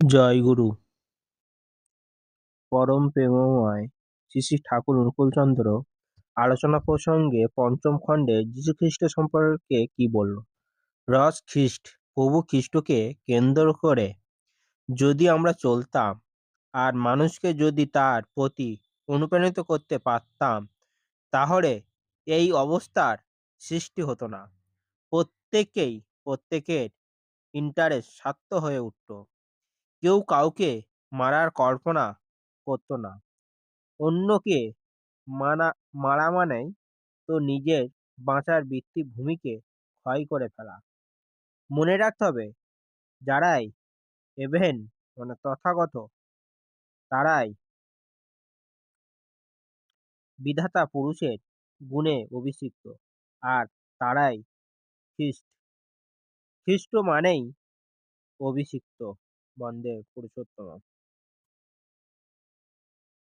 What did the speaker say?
জয়গুরু পরম প্রেমময় শ্রী শ্রী ঠাকুর অনুকূলচন্দ্র আলোচনা প্রসঙ্গে পঞ্চম খণ্ডে যীশুখ্রিস্ট সম্পর্কে কি বলল? রস খ্রিস্ট প্রভু খ্রিস্টকে কেন্দ্র করে যদি আমরা চলতাম আর মানুষকে যদি তার প্রতি অনুপ্রাণিত করতে পারতাম, তাহলে এই অবস্থার সৃষ্টি হতো না। প্রত্যেকেই প্রত্যেকের ইন্টারেস্ট স্বার্থ হয়ে উঠত। কেউ কাউকে মারার কল্পনা করত না। অন্যকে মানা, মারা মানেই তো নিজের বাঁচার ভিত্তিভূমিকে ক্ষয় করে ফেলা। মনে রাখতে হবে, যারাই এভেন মানে তথাগত, তারাই বিধাতা পুরুষের গুণে অভিষিক্ত, আর তারাই খ্রিস্ট। খ্রিস্ট মানেই অভিষিক্ত। বন্দে পুরুষোত্তম।